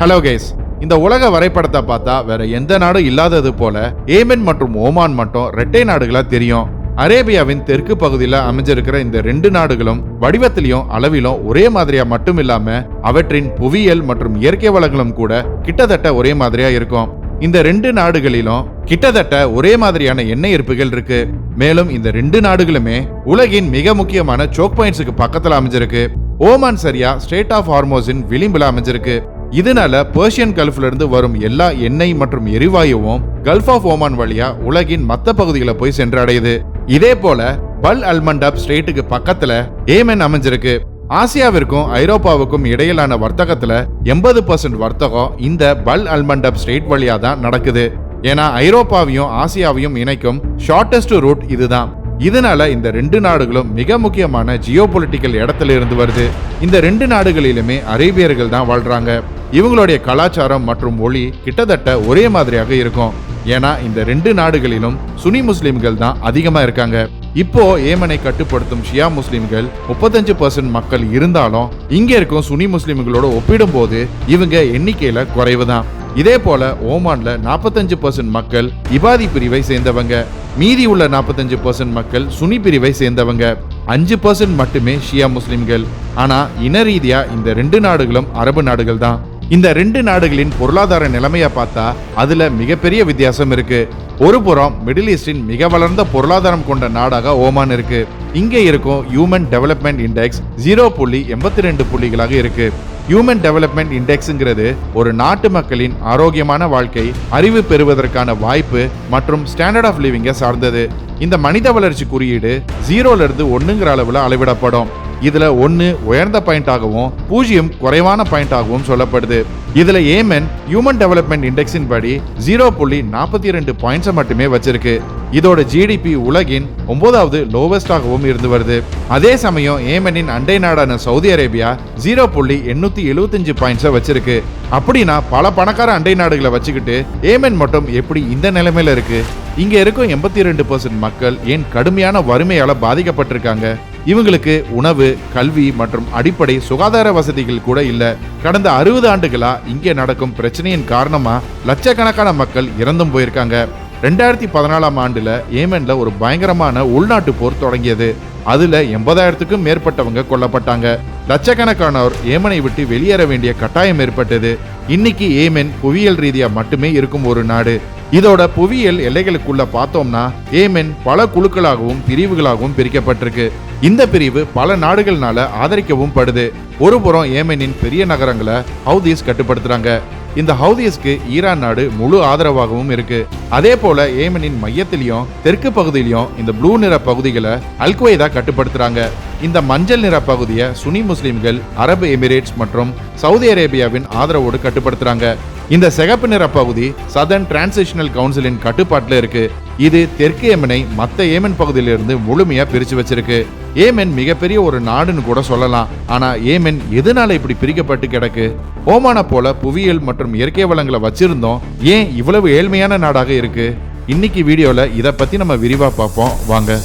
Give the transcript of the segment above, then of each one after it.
Hello case இந்த உலக வரைபடத்தை பார்த்தா வேற எந்த நாடும் இல்லாதது போல ஏமன் மற்றும் ஓமான் மட்டும் ரெட்டை நாடுகளா தெரியும். அரேபியாவின் தெற்கு பகுதியில் அமைஞ்சிருக்கிற இந்த ரெண்டு நாடுகளும் வடிவத்திலையும் அளவிலும் ஒரே மாதிரியா மட்டும் இல்லாம அவற்றின் புவியியல் மற்றும் இயற்கை வளங்களும் கூட கிட்டத்தட்ட ஒரே மாதிரியா இருக்கும். இந்த ரெண்டு நாடுகளிலும் கிட்டத்தட்ட ஒரே மாதிரியான எண்ணெய் இருப்புகள் இருக்கு. மேலும் இந்த ரெண்டு நாடுகளுமே உலகின் மிக முக்கியமான சோக் பாயிண்ட்ஸுக்கு பக்கத்தில் அமைஞ்சிருக்கு. ஓமான் சரியா ஸ்டேட் ஆஃப் ஹார்மோஸின் விளிம்புல அமைஞ்சிருக்கு. இதனால பெர்ஷியன் கல்ஃப்ல இருந்து வரும் எல்லா எண்ணெய் மற்றும் எரிவாயுவும் கல்ஃப் ஆஃப் ஓமான் வழியா உலகின் மத்த பகுதிகளை போய் சென்றடையுது. இதே போல பல் அல்மண்டப் ஸ்ட்ரெயிட்டுக்கு பக்கத்துல ஏமன் அமைஞ்சிருக்கு. ஆசியாவிற்கும் ஐரோப்பாவுக்கும் இடையிலான வர்த்தகத்துல எண்பது பர்சன்ட் வர்த்தகம் இந்த பல் அல்மண்டப் ஸ்ட்ரெயிட் வழியா தான் நடக்குது. ஏன்னா ஐரோப்பாவையும் ஆசியாவையும் இணைக்கும் ஷார்டஸ்ட் ரூட் இதுதான். இதனால இந்த ரெண்டு நாடுகளும் மிக முக்கியமான ஜியோ பொலிட்டிக்கல் இடத்துல இருந்து வருது. இந்த ரெண்டு நாடுகளிலுமே அரேபியர்கள் தான் வாழ்றாங்க. இவங்களுடைய கலாச்சாரம் மற்றும் மொழி கிட்டத்தட்ட ஒரே மாதிரியாக இருக்கும். ஏன்னா இந்த ரெண்டு நாடுகளிலும் சுனி முஸ்லிம்கள் தான் அதிகமா இருக்காங்க. இப்போ ஏமனை கட்டுப்படுத்தும் ஷியா முஸ்லிம்கள் முப்பத்தஞ்சு பர்சன்ட் மக்கள் இருந்தாலும் இங்க இருக்கும் சுனி முஸ்லிம்களோட ஒப்பிடும்போது இவங்க எண்ணிக்கையில குறைவு தான் இதே போல ஓமான்ல நாற்பத்தஞ்சு பர்சன்ட் மக்கள் இபாதி பிரிவை சேர்ந்தவங்க. மீதி உள்ள நாற்பத்தஞ்சு பர்சன்ட் மக்கள் சுனி பிரிவை சேர்ந்தவங்க. அஞ்சு பர்சன்ட் மட்டுமே ஷியா முஸ்லிம்கள். ஆனா இன ரீதியா இந்த ரெண்டு நாடுகளும் அரபு நாடுகள் தான். இந்த ரெண்டு நாடுகளின் பொருளாதார நிலைமையை பார்த்தா அதுல மிகப்பெரிய வித்தியாசம் இருக்கு. ஒரு புறம் மிடில் ஈஸ்டின் மிக வளர்ந்த பொருளாதாரம் கொண்ட நாடாக ஓமான் இருக்கு. இங்கே இருக்கும் ஹியூமன் டெவலப்மெண்ட் இண்டெக்ஸ் ஜீரோ புள்ளி எண்பத்தி ரெண்டு புள்ளிகளாக இருக்கு. ஹியூமன் டெவலப்மெண்ட் இண்டெக்ஸுங்கிறது ஒரு நாட்டு மக்களின் ஆரோக்கியமான வாழ்க்கை அறிவு பெறுவதற்கான வாய்ப்பு மற்றும் ஸ்டாண்டர்ட் ஆஃப் லிவிங்கை சார்ந்தது. இந்த மனித வளர்ச்சி குறியீடு ஜீரோல இருந்து ஒண்ணுங்கிற அளவுல அளவிடப்படும். இதுல ஒன்னு உயர்ந்த பாயிண்டாகவும் பூஜ்ஜியம் குறைவான பாயிண்டாகவும் சொல்லப்படுது. இதுல ஏமன் ஹியூமன் டெவலப்மெண்ட் இண்டெக்ஸின் படி ஜீரோ புள்ளி நாற்பத்தி ரெண்டு பாயிண்ட்ஸை மட்டுமே வச்சிருக்கு. இதோட ஜிடிபி உலகின் ஒன்பதாவது லோவஸ்டாகவும் இருந்து வருது. அதே சமயம் ஏமனின் அண்டை நாடான சவுதி அரேபியா ஜீரோ புள்ளி எண்ணூத்தி எழுபத்தஞ்சு பாயிண்ட்ஸை வச்சிருக்கு. அப்படின்னா பல பணக்கார அண்டை நாடுகளை வச்சுக்கிட்டு ஏமன் மட்டும் எப்படி இந்த நிலைமையில இருக்கு? இங்க இருக்கும் எண்பத்தி ரெண்டு பர்சன்ட் மக்கள் ஏன் கடுமையான வறுமையால பாதிக்கப்பட்டிருக்காங்க? இவங்களுக்கு உணவு கல்வி மற்றும் அடிப்படை சுகாதார வசதிகள் கூட இல்ல. கடந்த அறுபது ஆண்டுகளா இங்கே நடக்கும் பிரச்சனையின் காரணமா லட்சக்கணக்கான மக்கள் இறந்தும் போயிருக்காங்க. ரெண்டாயிரத்தி பதினாலாம் ஆண்டுல ஏமன்ல ஒரு பயங்கரமான உள்நாட்டு போர் தொடங்கியது. அதுல எண்பதாயிரத்துக்கும் மேற்பட்டவங்க கொல்லப்பட்டாங்க. லட்சக்கணக்கானோர் ஏமனை விட்டு வெளியேற வேண்டிய கட்டாயம் ஏற்பட்டது. இன்னைக்கு ஏமன் புவியியல் ரீதியா மட்டுமே இருக்கும் ஒரு நாடு. இதோட புவியியல் எல்லைகளுக்குள்ள பார்த்தோம்னா ஏமென் பல குழுக்களாகவும் பிரிவுகளாகவும் பிரிக்கப்பட்டிருக்கு. இந்த பிரிவு பல நாடுகள்னால ஆதரிக்கவும் படுது. ஒருபுறம் ஏமெனின் ஏமனின் பெரிய நகரங்களை ஹவுதீஸ் கட்டுப்படுத்துறாங்க. இந்த ஹவுதீஸ்க்கு ஈரான் நாடு முழு ஆதரவாகவும் இருக்கு. அதே போல ஏமனின் மையத்திலையும் தெற்கு பகுதியிலையும் இந்த ப்ளூ நிற பகுதிகளை அல்குவைதா கட்டுப்படுத்துறாங்க. இந்த மஞ்சள் நிற பகுதியை சுனி முஸ்லிம்கள் அரபு எமிரேட்ஸ் மற்றும் சவுதி அரேபியாவின் ஆதரவோடு கட்டுப்படுத்துறாங்க. இந்த சிகப்பு நிற பகுதி சதர்ன் டிரான்சிஷனல் கவுன்சிலின் கட்டுப்பாட்டில் இருக்கு. இது தெற்கு ஏமனை மத்த ஏமன் பகுதியிலிருந்து முழுமையா பிரிச்சு வச்சிருக்கு. ஏமன் மிகப்பெரிய ஒரு நாடுன்னு கூட சொல்லலாம். ஆனா ஏமன் எதனால இப்படி பிரிக்கப்பட்டு கிடக்கு? ஓமான போல புவியியல் மற்றும் இயற்கை வளங்களை வச்சிருந்தோம். ஏன் இவ்வளவு ஏழ்மையான நாடாக இருக்கு? இன்னைக்கு வீடியோல இதை பத்தி நம்ம விரிவா பார்ப்போம். வாங்க.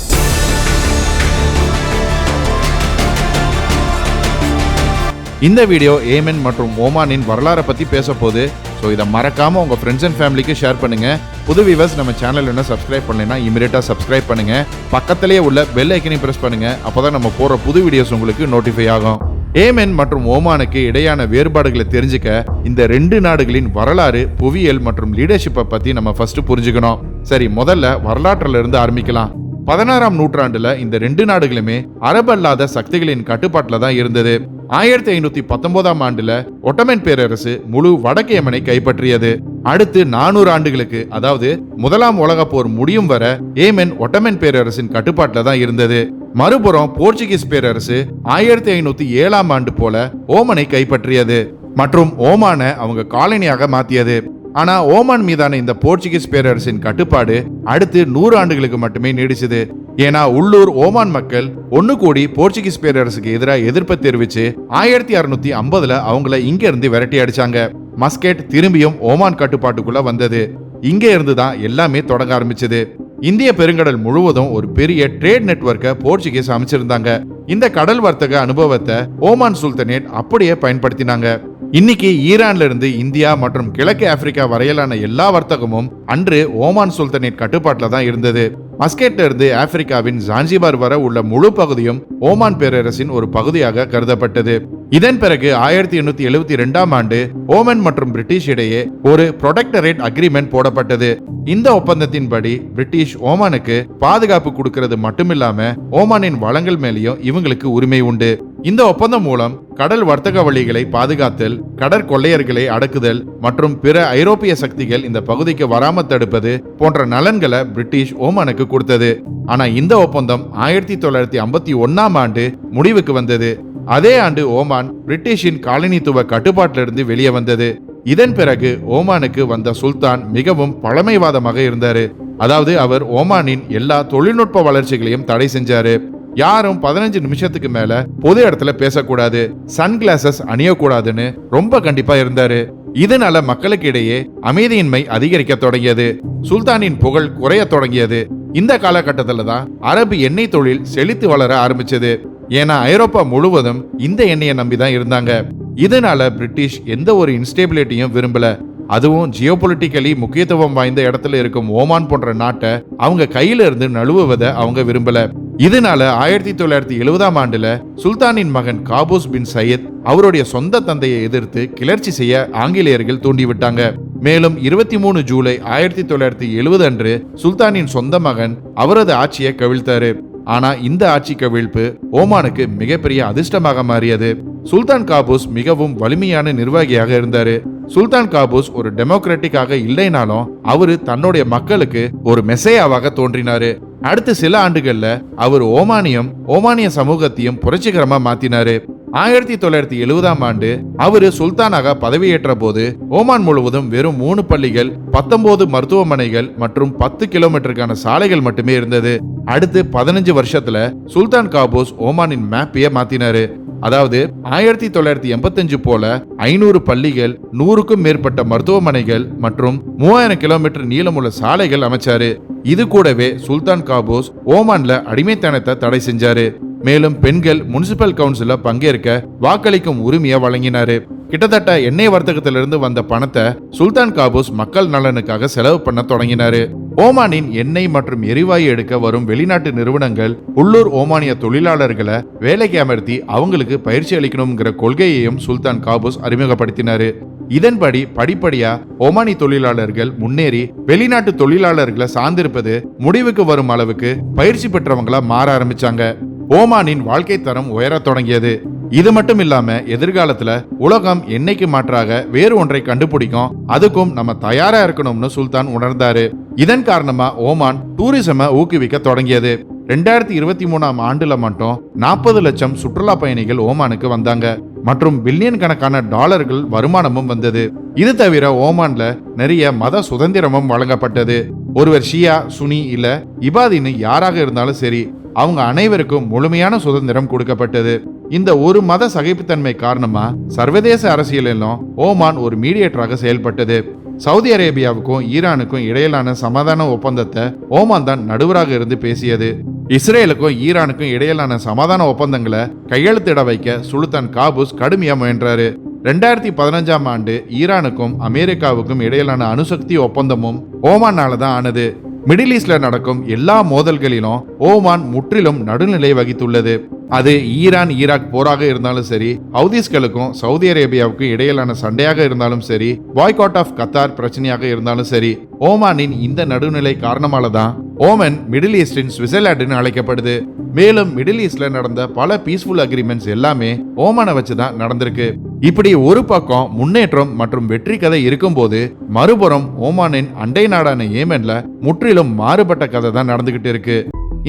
இந்த வீடியோ ஏமன் மற்றும் ஓமானின் வரலாறை பற்றி பேச போகுது. ஸோ இதை மறக்காமல் உங்கள் ஃப்ரெண்ட்ஸ் அண்ட் ஃபேமிலிக்கு ஷேர் பண்ணுங்கள் புது வியூவர்ஸ் நம்ம சேனல் என்ன சப்ஸ்கிரைப் பண்ணலைன்னா இமீடியட்டாக சப்ஸ்கிரைப் பண்ணுங்க. பக்கத்திலேயே உள்ள பெல் ஐக்கனையும் பண்ணுங்கள் அப்போ தான் நம்ம போகிற புது வீடியோஸ் உங்களுக்கு நோட்டிஃபை ஆகும். ஏமென் மற்றும் ஓமானுக்கு இடையான வேறுபாடுகளை தெரிஞ்சுக்க இந்த ரெண்டு நாடுகளின் வரலாறு புவியியல் மற்றும் லீடர்ஷிப்பை பற்றி நம்ம ஃபர்ஸ்ட் புரிஞ்சுக்கணும். சரி முதல்ல வரலாற்றுல இருந்து ஆரம்பிக்கலாம். பதினாறாம் நூற்றாண்டுல இந்த ரெண்டு நாடுகளுமே அரபல்லாத சக்திகளின் கட்டுப்பாட்டில் தான் இருந்தது. ஆயிரத்தி ஐநூத்தி பத்தொன்பதாம் ஆண்டுல ஒட்டமன் பேரரசு முழு வடக்கு யமனை கைப்பற்றியது. அடுத்து நானூறு ஆண்டுகளுக்கு அதாவது முதலாம் உலக போர் முடியும் வர ஏமன் ஒட்டமன் பேரரசின் கட்டுப்பாட்டில் தான் இருந்தது. மறுபுறம் போர்ச்சுகீஸ் பேரரசு ஆயிரத்தி ஐநூத்தி ஏழாம் ஆண்டு போல ஓமனை கைப்பற்றியது. மற்றும் ஓமான அவங்க காலனியாக மாத்தியது. ஆனா ஓமான் மீதான இந்த போர்ச்சுகீஸ் பேரரசின் கட்டுப்பாடு அடுத்து நூறு ஆண்டுகளுக்கு மட்டுமே நீடிச்சது. ஏன்னா உள்ளூர் ஓமான் மக்கள் ஒன்னு கூடி போர்ச்சுகீஸ் பேரரசுக்கு எதிராக எதிர்ப்பை தெரிவிச்சு ஆயிரத்தி அறுநூத்தி ஐம்பதுல அவங்கள இங்க இருந்து விரட்டி அடிச்சாங்க. மஸ்கெட் திரும்பியும் ஓமான் கட்டுப்பாட்டுக்குள்ள வந்தது. இங்க இருந்து தான் எல்லாமே தொடங்க ஆரம்பிச்சது. இந்திய பெருங்கடல் முழுவதும் ஒரு பெரிய ட்ரேட் நெட்வொர்க்கை போர்ச்சுகீஸ் அமைச்சிருந்தாங்க. இந்த கடல் வர்த்தக அனுபவத்தை ஓமான் சுல்தனேட் அப்படியே பயன்படுத்தினாங்க. இன்னைக்கு ஈரான்ல இருந்து இந்தியா மற்றும் கிழக்கு ஆப்பிரிக்கா வரையிலான எல்லா வர்த்தகமும் அன்று ஓமான் சுல்தானேட் கட்டுப்பாட்டில் தான் இருந்தது. மஸ்கேட்ல இருந்து ஆப்பிரிக்காவின் ஜான்சிபார் வர உள்ள முழு பகுதியும் ஓமான் பேரரசின் ஒரு பகுதியாக கருதப்பட்டது. இதன் பிறகு ஆயிரத்தி எண்ணூத்தி எழுபத்தி ரெண்டாம் ஆண்டு ஓமன் மற்றும் பிரிட்டிஷ் இடையே ஒரு ப்ரொடெக்டரேட் அக்ரிமெண்ட் போடப்பட்டது. இந்த ஒப்பந்தத்தின்படி பிரிட்டிஷ் ஓமானுக்கு பாதுகாப்பு கொடுக்கிறது மட்டுமில்லாம ஓமானின் வளங்கள் மேலேயும் இவங்களுக்கு உரிமை உண்டு. இந்த ஒப்பந்தம் மூலம் கடல் வர்த்தக வழிகளை பாதுகாத்தல் கடற்கொள்ளையர்களை அடக்குதல் மற்றும் பிற ஐரோப்பிய சக்திகள் இந்த பகுதிக்கு வராம தடுப்பது போன்ற நலன்களை பிரிட்டிஷ் ஓமானுக்கு கொடுத்தது. ஆனா இந்த ஒப்பந்தம் ஆயிரத்தி தொள்ளாயிரத்தி ஐம்பத்தி ஒன்னாம் ஆண்டு முடிவுக்கு வந்தது. அதே ஆண்டு ஓமான் பிரிட்டிஷின் காலனித்துவ கட்டுப்பாட்டிலிருந்து வெளியே வந்தது. இதன் பிறகு ஓமானுக்கு வந்த சுல்தான் மிகவும் பழமைவாதமாக இருந்தாரு. அதாவது அவர் ஓமானின் எல்லா தொழில்நுட்ப வளர்ச்சிகளையும் தடை செஞ்சாரு. யாரும் பதினஞ்சு நிமிஷத்துக்கு மேல பொது இடத்துல பேசக்கூடாது. சன் கிளாஸஸ் அணியக்கூடாதுன்னு ரொம்ப கண்டிப்பா இருந்தாரு. இதனால மக்களுக்கு இடையே அமைதியின்மை அதிகரிக்க தொடங்கியது. சுல்தானின் புகழ் குறைய தொடங்கியது. இந்த காலகட்டத்தில் தான் அரபு எண்ணெய் தொழில் செழித்து வளர ஆரம்பிச்சது. ஏன்னா ஐரோப்பா முழுவதும் இந்த எண்ணெயை நம்பி தான் இருந்தாங்க. இதனால பிரிட்டிஷ் எந்த ஒரு இன்ஸ்டேபிலிட்டியும் விரும்பல. அதுவும் ஜியோபொலிட்டிக்கலி முக்கியத்துவம் வாய்ந்த இடத்துல இருக்கும் ஓமான் போன்ற நாட்டை அவங்க கையில இருந்து நழுவுவதை அவங்க விரும்பல. இதனால ஆயிரத்தி தொள்ளாயிரத்தி எழுபதாம் ஆண்டுல சுல்தானின் மகன் காபூஸ் பின் சையத் அவருடைய சொந்த தந்தையை எதிர்த்து கிளர்ச்சி செய்ய ஆங்கிலேயர்கள் தூண்டிவிட்டாங்க. மேலும் இருபத்தி மூணு ஜூலை ஆயிரத்தி தொள்ளாயிரத்தி எழுபது அன்று சுல்தானின் சொந்த மகன் அவரது ஆட்சியை கவிழ்த்தாரு. ஆனா இந்த ஆட்சி கவிழ்ப்பு ஓமானுக்கு மிகப்பெரிய அதிர்ஷ்டமாக மாறியது. சுல்தான் காபூஸ் மிகவும் வலிமையான நிர்வாகியாக இருந்தாரு. சுல்தான் காபூஸ் ஒரு டெமோக்ராட்டிக்காக இல்லைனாலும் அவரு தன்னுடைய மக்களுக்கு ஒரு மெசையாவாக தோன்றினாரு. அடுத்த சில ஆண்டுகள்ல அவர் ஓமானியம் ஓமானிய சமூகத்தையும் புரட்சிகரமா மாத்தினாரு. ஆயிரத்தி தொள்ளாயிரத்தி எழுபதாம் ஆண்டு அவர் சுல்தானாக பதவியேற்ற போது ஓமான் முழுவதும் வெறும் மூணு பள்ளிகள் பத்தொன்பது மருத்துவமனைகள் மற்றும் பத்து கிலோமீட்டருக்கான சாலைகள் மட்டுமே இருந்தது. அடுத்து பதினஞ்சு வருஷத்துல சுல்தான் காபூஸ் ஓமானின் மேப்பையே மாத்தினாரு. அதாவது ஆயிரத்தி தொள்ளாயிரத்தி எண்பத்தஞ்சு போல ஐநூறு பள்ளிகள் நூறுக்கும் மேற்பட்ட மருத்துவமனைகள் மற்றும் மூவாயிரம் கிலோமீட்டர் நீளமுள்ள சாலைகள் அமைச்சாரு. இது கூடவே சுல்தான் காபூஸ் ஓமான்ல அடிமைத்தனத்தை தடை செஞ்சாரு. மேலும் பெண்கள் முனிசிபல் கவுன்சில பங்கேற்க வாக்களிக்கும் உரிமையை வழங்கினாரு. கிட்டத்தட்ட எண்ணெய் வர்த்தகத்திலிருந்து வந்த பணத்தை சுல்தான் காபூஸ் மக்கள் நலனுக்காக செலவு பண்ண தொடங்கினாரு. ஓமானின் எண்ணெய் மற்றும் எரிவாயு எடுக்க வரும் வெளிநாட்டு நிறுவனங்கள் உள்ளூர் ஓமானிய தொழிலாளர்களை வேலைக்கு அமர்த்தி அவங்களுக்கு பயிற்சி அளிக்கணுங்கிற கொள்கையையும் சுல்தான் காபூஸ் அறிமுகப்படுத்தினாரு. இதன்படி படிப்படியா ஒமானி தொழிலாளர்கள் முன்னேறி வெளிநாட்டு தொழிலாளர்களை சார்ந்திருப்பது முடிவுக்கு வரும் அளவுக்கு பயிற்சி பெற்றவங்களா மாற ஆரம்பிச்சாங்க. ஓமானின் வாழ்க்கை தரம் உயரத் தொடங்கியது. இது மட்டும் இல்லாம எதிர்காலத்துல உலகம் என்னைக்கு மாற்றாக வேறு ஒன்றை கண்டுபிடிக்கும் அதுக்கும் நம்ம தயாரா இருக்கணும்னு சுல்தான் உணர்ந்தாரு. இதன் காரணமா ஓமான் டூரிசம ஊக்குவிக்க தொடங்கியது. ரெண்டாயிரத்தி இருபத்தி மூணாம் ஆண்டுல மட்டும் நாற்பது லட்சம் சுற்றுலா பயணிகள் ஓமானுக்கு வந்தாங்க. மற்றும் பில்லியன் கணக்கான டாலர்கள் வருமானமும் வந்தது. இது தவிர ஓமான்ல நிறைய மத சுதந்திரமும் வழங்கப்பட்டது. ஒருவர் ஷியா சுனி இல்ல இபாதின்னு யாராக இருந்தாலும் சரி அவங்க அனைவருக்கும் முழுமையான சுதந்திரம் கொடுக்கப்பட்டது. இந்த ஒரு மத சகிப்புத்தன்மை காரணமா சர்வதேச அரசியலிலும் ஓமான் ஒரு மீடியேட்டராக செயல்பட்டது. சவுதி அரேபியாவுக்கும் ஈரானுக்கும் இடையிலான சமாதான ஒப்பந்தத்தை ஓமான் தான் நடுவராக இருந்து பேசியது. இஸ்ரேலுக்கும் ஈரானுக்கும் இடையிலான சமாதான ஒப்பந்தங்களை கையெழுத்திட வைக்க சுல்தான் காபூஸ் கடுமையா முயன்றாரு. ரெண்டாயிரத்தி பதினஞ்சாம் ஆண்டு ஈரானுக்கும் அமெரிக்காவுக்கும் இடையிலான அணுசக்தி ஒப்பந்தமும் ஓமானால தான் ஆனது. மிடில் ஈஸ்ட்ல நடக்கும் எல்லா மோதல்களிலும் ஓமான் முற்றிலும் நடுநிலை வகித்துள்ளது. அது ஈரான் ஈராக் போராக இருந்தாலும் சரி ஹவுதீஸ்களுக்கும் சவுதி அரேபியாவுக்கும் இடையிலான சண்டையாக இருந்தாலும் சரி பாய்காட் ஆஃப் கத்தார் பிரச்சனையாக இருந்தாலும் சரி ஓமானின் இந்த நடுநிலை காரணமால தான் ஓமன் மிடில் ஈஸ்டின் சுவிட்சர்லாண்டுன்னு அழைக்கப்படுது. மேலும் மிடில் ஈஸ்ட்ல நடந்த பல பீஸ்ஃபுல் அக்ரிமெண்ட்ஸ் எல்லாமே ஓமானை வச்சு தான் நடந்திருக்கு. இப்படி ஒரு பக்கம் முன்னேற்றம் மற்றும் வெற்றி கதை இருக்கும்போது மறுபுறம் ஓமானின் அண்டை நாடான ஏமன்ல முற்றிலும் மாறுபட்ட கதை தான் நடந்துகிட்டு இருக்கு.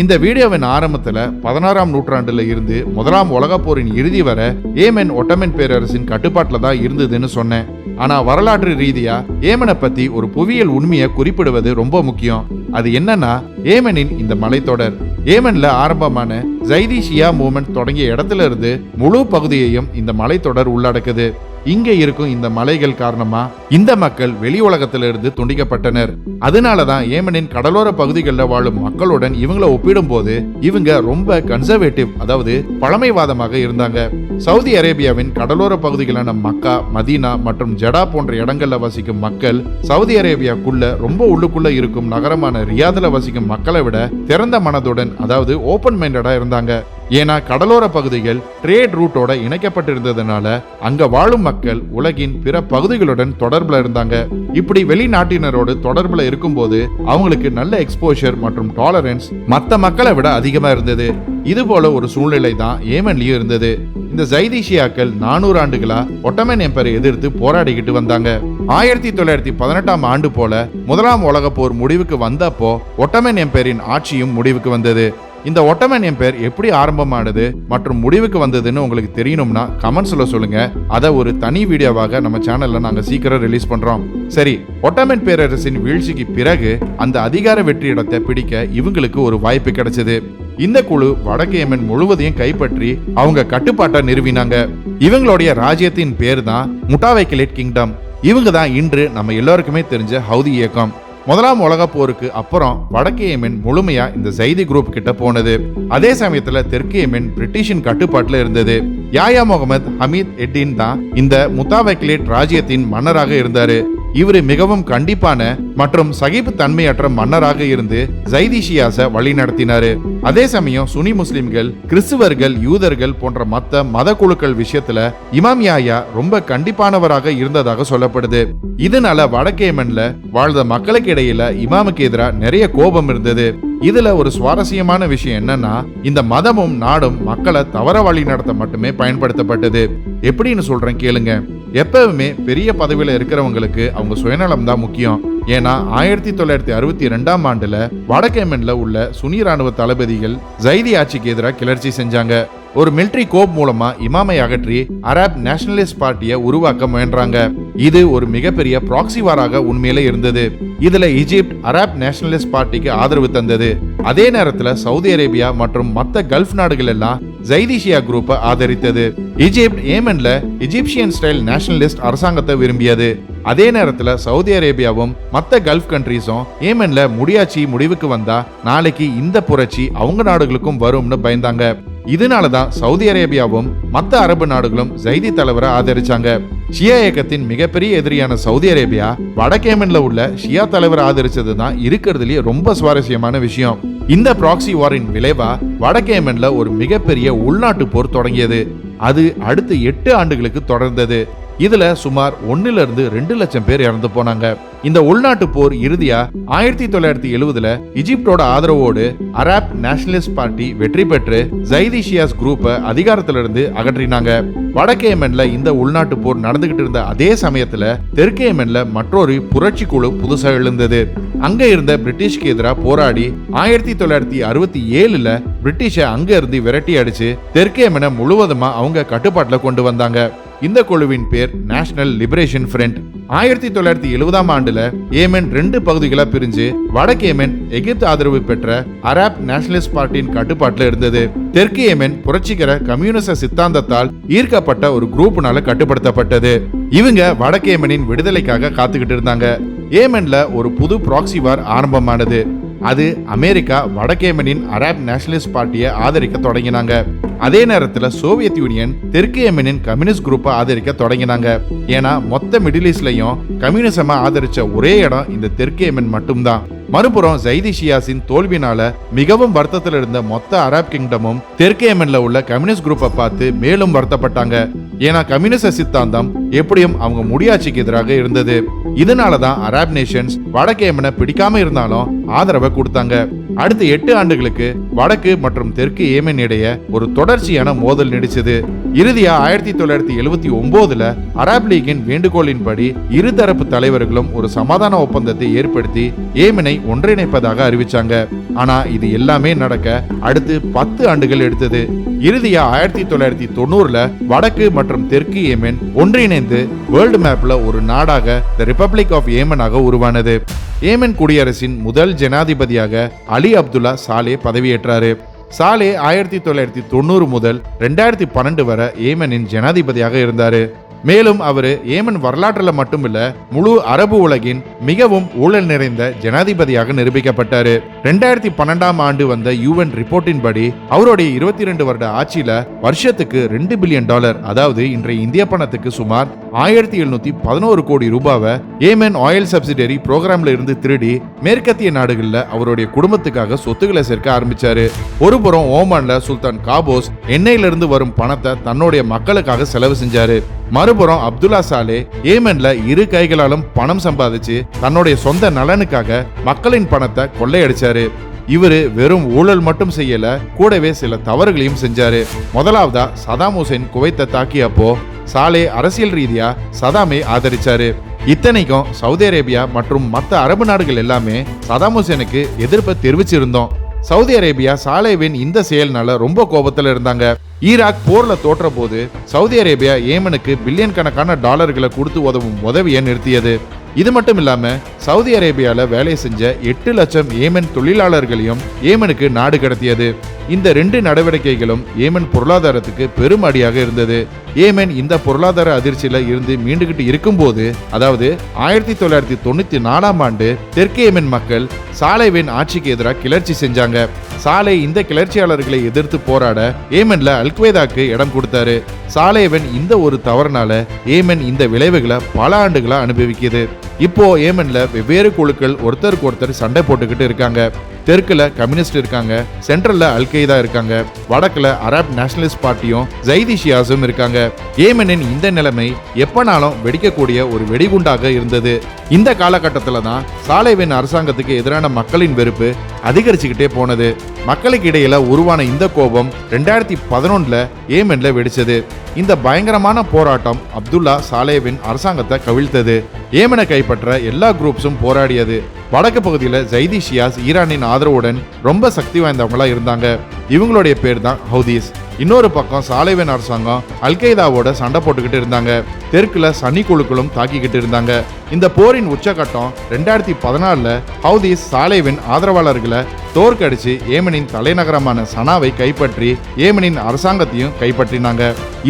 இந்த வீடியோவின் ஆரம்பத்தில் பதினாறாம் நூற்றாண்டுல இருந்து முதலாம் உலகப் போரின் இறுதி வரை ஏமன் ஒட்டமன் பேரரசின் கட்டுப்பாட்டில் தான் இருந்ததுன்னு சொன்னேன். ஆனா வரலாற்று ரீதியா ஏமனை பத்தி ஒரு புவியியல் உண்மையை குறிப்பிடுவது ரொம்ப முக்கியம். அது என்னன்னா ஏமனின் இந்த மலைத்தொடர். ஏமன்ல ஆரம்பமான ஜைதிஷியா மூமெண்ட் தொடங்கிய இடத்துல இருந்து முழு பகுதியையும் இந்த மலைத்தொடர் உள்ளடக்குது. இங்கே இருக்கும் இந்த மலைகள் காரணமா? இந்த மக்கள் வெளி உலகத்திலிருந்து துண்டிக்கப்பட்டனர். அதனாலதான் ஏமனின் கடலோர பகுதிகளில் வாழும் மக்களுடன் இவங்களை ஒப்பிடும்போது இவங்க ரொம்ப கன்சர்வேட்டிவ் அதாவது பழமைவாதமாக இருந்தாங்க. சவுதி அரேபியாவின் கடலோர பகுதிகளான மக்கா மதீனா மற்றும் ஜடா போன்ற இடங்கள்ல வசிக்கும் மக்கள் சவுதி அரேபியாக்குள்ள ரொம்ப உள்ளுக்குள்ள இருக்கும் நகரமான ரியாதுல வசிக்கும் மக்களை விட திறந்த மனதுடன் அதாவது ஓபன் மைண்டடா இருந்தாங்க. ஏன்னா கடலோர பகுதிகள் ட்ரேட் ரூட்டோட இணைக்கப்பட்டிருந்ததுனால அங்க வாழும் மக்கள் உலகின் பிற பகுதிகளுடன் தொடர்புல இருந்தாங்க. இப்படி வெளிநாட்டினரோடு தொடர்புல இருக்கும்போது அவங்களுக்கு நல்ல எக்ஸ்போஷர் மற்றும் டாலரன்ஸ் மற்ற மக்களை விட அதிகமா இருந்தது. இது போல ஒரு சூழ்நிலை தான் ஏமன்லயும் இருந்தது. இந்த ஜைதிஷியாக்கள் நானூறு ஆண்டுகளா ஒட்டமன் எம்பரை எதிர்த்து போராடிக்கிட்டு வந்தாங்க. ஆயிரத்தி தொள்ளாயிரத்தி பதினெட்டாம் ஆண்டு போல முதலாம் உலக போர் முடிவுக்கு வந்தப்போ ஒட்டமன் எம்பரின் ஆட்சியும் முடிவுக்கு வந்தது. இந்த ஒட்டமன் எம்பையர் எப்படி ஆரம்பமானது மற்றும் முடிவுக்கு வந்ததுன்னு உங்களுக்கு தெரியணும்னா கமெண்ட்ஸில் சொல்லுங்க. அதை ஒரு தனி வீடியோவாக நம்ம சேனல்ல நாங்கள் சீக்கிரம் ரிலீஸ் பண்றோம். சரி ஒட்டமன் பேரரசின் வீழ்ச்சிக்கு பிறகு அந்த அதிகார வெற்றியிடத்தை பிடிக்க இவங்களுக்கு ஒரு வாய்ப்பு கிடைச்சது. இந்த குழு வடக்கு ஏமன் முழுவதையும் கைப்பற்றி அவங்க கட்டுப்பாட்டை நிறுவினாங்க. இவங்களுடைய ராஜ்யத்தின் பேர் தான் முட்டாவைக்கிலேட் கிங்டம். இவங்க தான் இன்று நம்ம எல்லாருக்குமே தெரிஞ்ச ஹவுதி இயக்கம். முதலாம் உலக போருக்கு அப்புறம் வடக்கு ஏமன் முழுமையா இந்த ஜைதி குரூப் கிட்ட போனது. அதே சமயத்துல தெற்கு ஏமன் பிரிட்டிஷின் கட்டுப்பாட்டுல இருந்தது. யாயா முகமது ஹமீத் எட்டின் தான் இந்த முத்தாவக்கிலேட் ராஜ்யத்தின் மன்னராக இருந்தாரு. இவரு மிகவும் கண்டிப்பான மற்றும் சகிப்பு தன்மையற்ற மன்னராக இருந்து ஜைதிஷியாச வழி நடத்தினாரு. அதே சமயம் சுனி முஸ்லிம்கள் கிறிஸ்துவர்கள் யூதர்கள் போன்ற மத்த மத குழுக்கள் விஷயத்துல இமாம் யாயா ரொம்ப கண்டிப்பானவராக இருந்ததாக சொல்லப்படுது. இதனால வடக்கேமன்ல வாழ்ந்த மக்களுக்கு இடையில இமாமுக்கு எதிராக நிறைய கோபம் இருந்தது. இதுல ஒரு சுவாரஸ்யமான விஷயம் என்னன்னா இந்த மதமும் நாடும் மக்களை தவற வழி நடத்த மட்டுமே பயன்படுத்தப்பட்டது. எப்படின்னு சொல்றேன் கேளுங்க. எப்பவுமே பெரிய பதவியில இருக்கிறவங்களுக்கு அவங்க சுயநலம் தான் முக்கியம். ஏன்னா ஆயிரத்தி தொள்ளாயிரத்தி அறுபத்தி ரெண்டாம் ஆண்டுல வடக்கேமன்ல உள்ள சுனி ராணுவ தளபதிகள் ஜைதி ஆட்சிக்கு எதிராக கிளர்ச்சி செஞ்சாங்க. ஒரு மிலிட்டரி கோப் மூலமா இமாமை அகற்றி அராப் நேஷனலிஸ்ட் பார்ட்டியை உருவாக்க முயன்றாங்க. இது ஒரு மிகப்பெரிய ப்ராக்சி வாராக உண்மையில இருந்தது. இதுல ஈஜிப்ட் அராப் நேஷனலிஸ்ட் பார்ட்டிக்கு ஆதரவு தந்தது. அதே நேரத்துல சவுதி அரேபியா மற்றும் மத்த கல்ஃப் நாடுகள் எல்லாம் ஜைதிஷியா குரூப்பை ஆதரித்தது. ஈஜிப்ட் ஏமன்ல இஜிப்சியன் ஸ்டைல் நேஷனலிஸ்ட் அரசாங்கத்தை விரும்பியது. அதே நேரத்துல சவுதி அரேபியாவும் மத்த கல்ஃப் கண்ட்ரீஸும் ஏமன்ல முடியாட்சி முடிவுக்கு வந்தா நாளைக்கு இந்த புரட்சி அவங்க நாடுகளுக்கும் வரும்னு பயந்தாங்க. இதனால தான் சவுதி அரேபியாவும் மத்த அரபு நாடுகளும் ஜைதி தலைவரை ஆதரிச்சாங்க. ஷியா இயக்கத்தின் மிகப்பெரிய எதிரியான சவுதி அரேபியா வடகேமன்ல உள்ள ஷியா தலைவரை ஆதரிச்சது தான் இருக்கிறதுலயே ரொம்ப சுவாரஸ்யமான விஷயம். இந்த ப்ராக்சி வாரின் விளைவா வடகேமன்ல ஒரு மிகப்பெரிய உள்நாட்டு போர் தொடங்கியது. அது அடுத்த எட்டு ஆண்டுகளுக்கு தொடர்ந்தது. இதுல சுமார் ஒன்னுல இருந்து ரெண்டு லட்சம் பேர் இறந்து போனாங்க. இந்த உள்நாட்டு போர் இறுதியா ஆயிரத்தி தொள்ளாயிரத்தி எழுவதுல இஜிப்டோட ஆதரவோடு அராப் நேஷனலிஸ்ட் பார்ட்டி வெற்றி பெற்று ஜைதிஷியாஸ் குரூப்பை அதிகாரத்திலிருந்து அகற்றினாங்க. வடக்கு ஏமன்ல இந்த உள்நாட்டு போர் நடந்துகிட்டு இருந்த அதே சமயத்துல தெற்கு ஏமன்ல மற்றொரு புரட்சி குழு புதுசா எழுந்தது. அங்க இருந்த பிரிட்டிஷ்க்கு எதிராக போராடி ஆயிரத்தி தொள்ளாயிரத்தி அறுபத்தி ஏழுல பிரிட்டிஷை அங்க இருந்து விரட்டி அடிச்சு தெற்கு ஏமனை முழுவதுமா அவங்க கட்டுப்பாட்டுல கொண்டு வந்தாங்க. இந்த குழுவின் பேர் நேஷனல் லிபரேஷன் ஃப்ரண்ட் ஆயிரத்தி தொள்ளாயிரத்தி எழுபதாம் ஆண்டுல ஏமன் ரெண்டு பகுதிகளாக பிரிஞ்சு வடக்கு ஏமன் எகிப்து ஆதரவு பெற்ற அராப் நேஷனலிஸ்ட் பார்ட்டியின் கட்டுப்பாட்டில் இருந்தது. தெற்கு ஏமன் புரட்சிகர கம்யூனிச சித்தாந்தத்தால் ஈர்க்கப்பட்ட ஒரு குரூப்னால கட்டுப்படுத்தப்பட்டது. இவங்க வடக்கு ஏமனின் விடுதலைக்காக காத்துக்கிட்டு இருந்தாங்க. ஏமன்ல ஒரு புது ப்ராக்சி வார் ஆரம்பமானது. அது அமெரிக்கா வடக்கேமனின் அராப் நேஷனலிஸ்ட் பார்ட்டியை ஆதரிக்க தொடங்கினாங்க. அதே நேரத்தில் சோவியத் யூனியன் தெற்கு ஏமனின் கம்யூனிஸ்ட் குரூப்பை ஆதரிக்க தொடங்கினாங்க. ஏன்னா மொத்த மிடில் ஈஸ்ட்லையும் கம்யூனிசமா ஆதரிச்ச ஒரே இடம் இந்த தெற்கு ஏமன் மட்டும்தான். மறுபுறம் ஜைதி ஷியாசின் தோல்வினால மிகவும் வருத்தத்தில் இருந்த மொத்த அரப் கிங்டமும் தெற்கு ஏமன்ல உள்ள கம்யூனிஸ்ட் குரூப்பை பார்த்து மேலும் வருத்தப்பட்டாங்க. ஏன்னா கம்யூனிச சித்தாந்தம் எப்படியும் அவங்க முடியாட்சிக்கு எதிராக இருந்தது. இதனால தான் அரப் நேஷன்ஸ் வடக்கு ஏமனை பிடிக்காம இருந்தாலும் ஆதரவை கொடுத்தாங்க. அடுத்த எட்டு ஆண்டுகளுக்கு வடக்கு மற்றும் தெற்கு ஏமன் இடையே ஒரு தொடர்ச்சியான மோதல் நீடிச்சது. இறுதியா ஆயிரத்தி தொள்ளாயிரத்தி எழுவத்தி ஒன்பதுல அரப் லீகின் வேண்டுகோளின்படி இருதரப்பு தலைவர்களும் ஒரு சமாதான ஒப்பந்தத்தை ஏற்படுத்தி ஏமனை ஒன்றிணைப்பதாக அறிவிச்சாங்க. ஆனா இது எல்லாமே நடக்க அடுத்து பத்து ஆண்டுகள் எடுத்தது. இறுதியா ஆயிரத்தி தொள்ளாயிரத்தி தொண்ணூறுல வடக்கு மற்றும் தெற்கு ஏமன் ஒன்றிணைந்து வேர்ல்டு மேப்ல ஒரு நாடாக த ரிபப்ளிக் ஆஃப் ஏமனாக உருவானது. ஏமன் குடியரசின் முதல் ஜனாதிபதியாக அலி அப்துல்லா சாலே பதவியேற்றாரு. சாலே ஆயிரத்தி தொள்ளாயிரத்தி தொண்ணூறு முதல் ரெண்டாயிரத்தி பன்னெண்டு வரை ஏமனின் ஜனாதிபதியாக இருந்தாரு. மேலும் அவர் ஏமன் வரலாற்றில் மட்டுமில்ல முழு அரபு உலகின் மிகவும் ஊழல் நிறைந்த ஜனாதிபதியாக நிரூபிக்கப்பட்டாரு. ரெண்டாயிரத்தி பன்னெண்டாம் ஆண்டு வந்த யூஎன் ரிப்போர்ட்டின் படி அவருடைய இருபத்தி ரெண்டு வருட ஆட்சியில வருஷத்துக்கு ரெண்டு பில்லியன் டாலர் அதாவது இன்றைய இந்திய பணத்துக்கு சுமார் ஆயிரத்தி எழுநூத்தி பதினோரு கோடி ரூபாவை ஏமன் ஆயில் சப்சிடரி ப்ரோக்ராம்ல இருந்து திருடி மேற்கத்திய நாடுகள்ல அவருடைய குடும்பத்துக்காக சொத்துக்களை சேர்க்க ஆரம்பிச்சாரு. ஒருபுறம் ஓமான்ல சுல்தான் காபோஸ் எண்ணெயில இருந்து வரும் பணத்தை தன்னுடைய மக்களுக்காக செலவு செஞ்சாரு. மறுபுறம் அப்துல்லா சாலே ஏமன்ல இரு கைகளாலும் பணம் சம்பாதிச்சு தன்னுடைய சொந்த நலனுக்காக மக்களின் பணத்தை கொள்ளையடிச்சாரு. இவரு வெறும் ஊழல் மட்டும் செய்யல கூடவே சில தவறுகளையும் செஞ்சாரு. முதலாவதா சதாம் ஹுசைன் குவைத்தை தாக்கியப்போ சாலே அரசியல் ரீதியா சதாமை ஆதரிச்சாரு. இத்தனைக்கும் சவுதி அரேபியா மற்றும் மற்ற அரபு நாடுகள் எல்லாமே சதாம் ஹுசேனுக்கு எதிர்ப்பை தெரிவிச்சிருந்தோம். சவுதி அரேபியா சாலேவின் இந்த செயல்னால ரொம்ப கோபத்துல இருந்தாங்க. ஈராக் போர்ல தோற்ற போது சவுதி அரேபியா ஏமனுக்கு பில்லியன் கணக்கான டாலர்களை கொடுத்து உதவும் உதவியை நிறுத்தியது. இது மட்டும் இல்லாம சவுதி அரேபியால வேலை செஞ்ச எட்டு லட்சம் ஏமன் தொழிலாளர்களையும் ஏமனுக்கு நாடு கடத்தியது. இந்த ரெண்டு நடவடிக்கைகளும் ஏமன் பொருளாதாரத்துக்கு பெரும் அடியாக இருந்தது. ஏமன் இந்த பொருளாதார அதிர்ச்சியில் இருந்து மீண்டுகிட்டு இருக்கும்போது அதாவது ஆயிரத்தி தொள்ளாயிரத்தி தொண்ணூற்றி நாலாம் ஆண்டு தெற்கு ஏமன் மக்கள் சாலைவின் ஆட்சிக்கு எதிராக கிளர்ச்சி செஞ்சாங்க. சாலை இந்த கிளர்ச்சியாளர்களை எதிர்த்து போராட ஏமன்ல அல்குவேதாக்கு இடம் கொடுத்தாரு. சாலைவன் இந்த ஒரு தவறுனால ஏமன் இந்த விளைவுகளை பல ஆண்டுகளாக அனுபவிக்குது. இப்போ ஏமன்ல வெவ்வேறு குழுக்கள் ஒருத்தருக்கு ஒருத்தர் சண்டை போட்டுக்கிட்டு இருக்காங்க. தெற்குல கம்யூனிஸ்ட் இருக்காங்க. சென்ட்ரல்ல அல்கைதா இருக்காங்க. வடக்குல அரப் நேஷனலிஸ்ட் பார்ட்டியும் ஜைதி ஷியாஸும் இருக்காங்க. ஏமனின் இந்த நிலைமை எப்பனாலும் வெடிக்கக்கூடிய ஒரு வெடிகுண்டாக இருந்தது. இந்த காலகட்டத்தில் தான் சாலைவின் அரசாங்கத்துக்கு எதிரான மக்களின் வெறுப்பு அதிகரிச்சுக்கிட்டே போனது. மக்களுக்கு இடையில உருவான இந்த கோபம் ரெண்டாயிரத்தி பதினொன்னுல ஏமென்ல வெடிச்சது. இந்த பயங்கரமான போராட்டம் அப்துல்லா சாலேவின் அரசாங்கத்தை கவிழ்த்தது. ஏமனை கைப்பற்ற எல்லா குரூப்ஸும் போராடியது. வடக்கு பகுதியில் ஜைதி ஷியாஸ் ஈரானின் ஆதரவுடன் ரொம்ப சக்தி வாய்ந்தவங்களா இருந்தாங்க. இவங்களுடைய பேர் தான் ஹவுதீஸ். இன்னொரு பக்கம் சாலைவன் அரசாங்கம் அல்கைதாவோட சண்டை போட்டுக்கிட்டு இருந்தாங்க. தெற்குல சனி குழுக்களும் தாக்கிக்கிட்டு இருந்தாங்க. இந்த போரின் உச்சகட்டம் ரெண்டாயிரத்தி பதினாலுல ஹவுதீஸ் சாலைவின் ஆதரவாளர்களை தோற்கடிச்சு ஏமனின் தலைநகரமான சனாவை கைப்பற்றி ஏமனின் அரசாங்கத்தையும் கைப்பற்றினாங்க.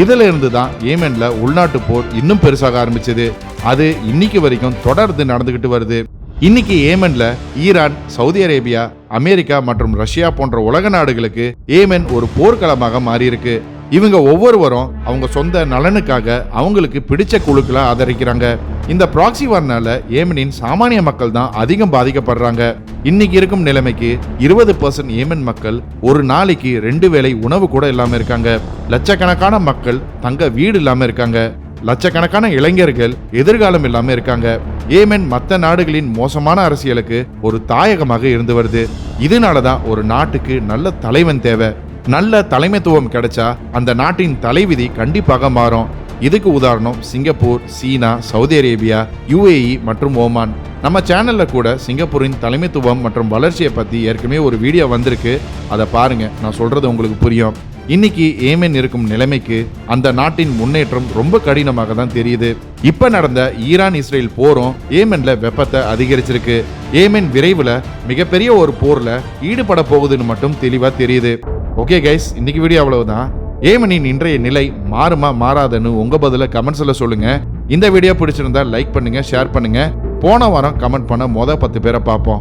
இதுல இருந்து தான் ஏமன்ல உள்நாட்டு போர் இன்னும் பெருசாக ஆரம்பிச்சது. அது இன்னைக்கு வரைக்கும் தொடர்ந்து நடந்துகிட்டு வருது. இன்னைக்கு ஏமன்ல ஈரான் சவுதி அரேபியா அமெரிக்கா மற்றும் ரஷ்யா போன்ற உலக நாடுகளுக்கு ஏமன் ஒரு போர்க்களமாக மாறியிருக்கு. இவங்க ஒவ்வொருவரும் அவங்க சொந்த நலனுக்காக அவங்களுக்கு பிடிச்ச குழுக்களை ஆதரிக்கிறாங்க. இந்த ப்ராக்சி வார்னால ஏமனின் சாமானிய மக்கள் தான் அதிகம் பாதிக்கப்படுறாங்க. இன்னைக்கு இருக்கும் நிலைமைக்கு இருபது பர்சன்ட் ஏமன் மக்கள் ஒரு நாளைக்கு ரெண்டு வேளை உணவு கூட இல்லாம இருக்காங்க. லட்சக்கணக்கான மக்கள் தங்க வீடு இல்லாம இருக்காங்க. லட்சக்கணக்கான இளைஞர்கள் எதிர்காலம் இல்லாம இருக்காங்க. ஏமன் மற்ற நாடுகளின் மோசமான அரசியலுக்கு ஒரு தாயகமாக இருந்து வருது. இதனாலதான் ஒரு நாட்டுக்கு நல்ல தலைவன் தேவை. நல்ல தலைமைத்துவம் கிடைச்சா அந்த நாட்டின் தலைவிதி கண்டிப்பாக மாறும். இதுக்கு உதாரணம் Singapore China Saudi Arabia UAE மற்றும் ஓமான். நம்ம சேனல்ல கூட சிங்கப்பூரின் தலைமைத்துவம் மற்றும் வளர்ச்சியை பத்தி ஏற்கனவே ஒரு வீடியோ வந்திருக்கு. அதை பாருங்க நான் சொல்றது உங்களுக்கு புரியும். இன்னைக்கு ஏமன் இருக்கும் நிலைமைக்கு அந்த நாட்டின் முன்னேற்றம் ரொம்ப கடினமாக தான் தெரியுது. இப்ப நடந்த ஈரான் இஸ்ரேல் போரும் ஏமன்ல வெப்பத்தை அதிகரிச்சிருக்கு. ஏமன் விரைவில் மிகப்பெரிய ஒரு போர்ல ஈடுபட போகுதுன்னு மட்டும் தெளிவா தெரியுது. ஓகே கைஸ் இன்னைக்கு வீடியோ அவ்வளவுதான். ஏமனின் இன்றைய நிலை மாறுமா மாறாதுன்னு உங்க பதில கமெண்ட்ஸ்ல சொல்லுங்க. இந்த வீடியோ பிடிச்சிருந்தா லைக் பண்ணுங்க ஷேர் பண்ணுங்க. போன வாரம் கமெண்ட் பண்ண மொத பத்து பேரை பார்ப்போம்.